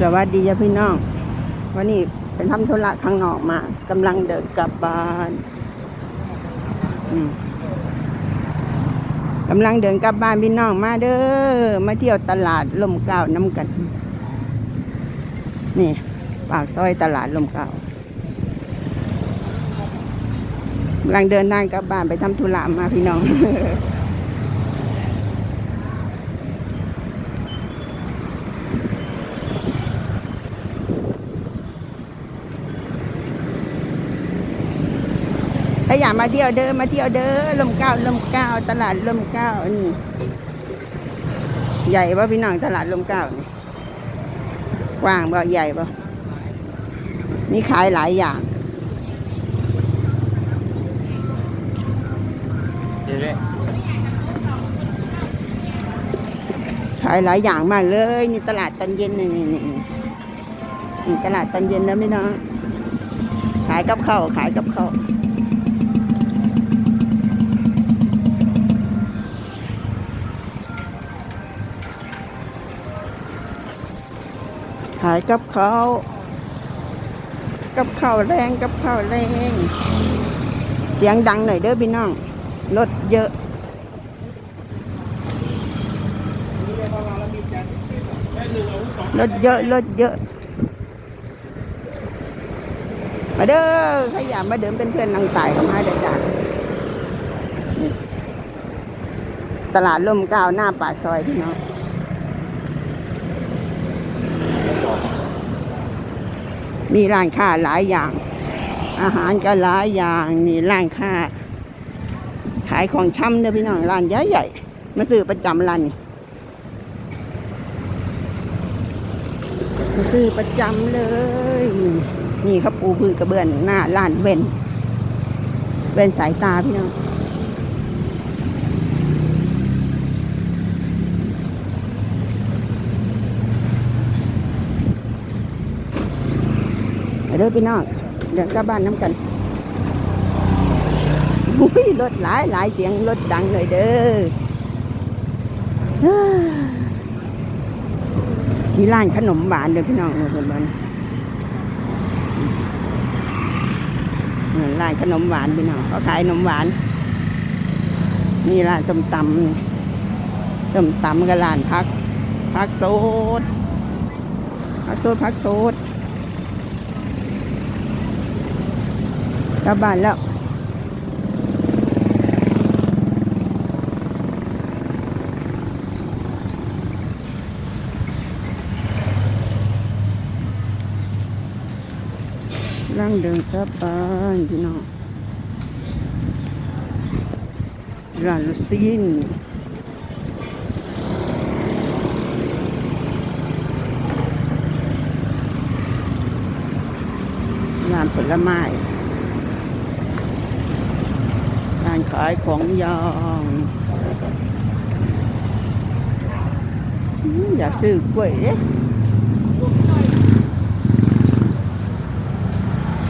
สวัสดีจ้ะพี่น้อง วันนี้เป็นทำธุระข้างนอกมากำลังเดินกลับบ้านกำลังเดินกลับบ้านพี่น้องมาเด้อมาเที่ยวตลาดลมเกล้าวน้ำกัน นี่ ปากซอยตลาดลมเกล้าวกำลังเดินทางกลับบ้านไปทำธุระมาพี่น้อง ถ้าอยากมาเที่ยวเด้อมาเที่ยวเด้อลมเก้าลมเก้าตลาดลมเก้านี่ใหญ่ป่ะพี่น้องตลาดลมเก้านี่กว้างป่ะใหญ่ป่ะมีขายหลายอย่างเดี๋ยวขายหลายอย่างมากเลยนี่ตลาดตอนเย็นนี่นี่นี่นี่นี่ตลาดตอนเย็นนะพี่น้องขายกับข้าวขายกับข้าวายกับข้าวกับข้าวแรงกับข้าวแรง เสียงดังหน่อยเด้อพี่น้องรถเยอะรถเยอะรถเยอะ มาเด้อใครอยามาเดินเป็นเพื่อนนางตายเข้ามาเด้อจ้ะนี่ตลาดร่มเก้าวหน้าปากซอยพี่น้อง มีร้านค้าหลายอย่าง อาหารก็หลายอย่างนี่ร้านค้าขายของชำเด้อพี่น้องร้านใหญ่ๆมาซื้อประจำร้านมาซื้อประจำเลย นี่เขาปูพื้นกระเบื้องหน้าร้านเวนเวนสายตาพี่น้อง เด้อพี่น้องเดี๋ยวกลับบ้านน้ำกันอุ้ยรถหลายหลายเสียงรถดังเลยเด้อมีร้านขนมหวานเลยพี่น้องเนี่ยคนบ้านร้านขนมหวานพี่น้องเขาขายขนมหวานมีร้านส้มตำส้มตำกับร้านพักพักโซดพักโซดพักโซด กลับบ้านแล้วร่างเดินกลับบ้านพี่น้องร้านลูซินร้านผลไม้ร้านขายของยางอยากซื้อกล้วยเด้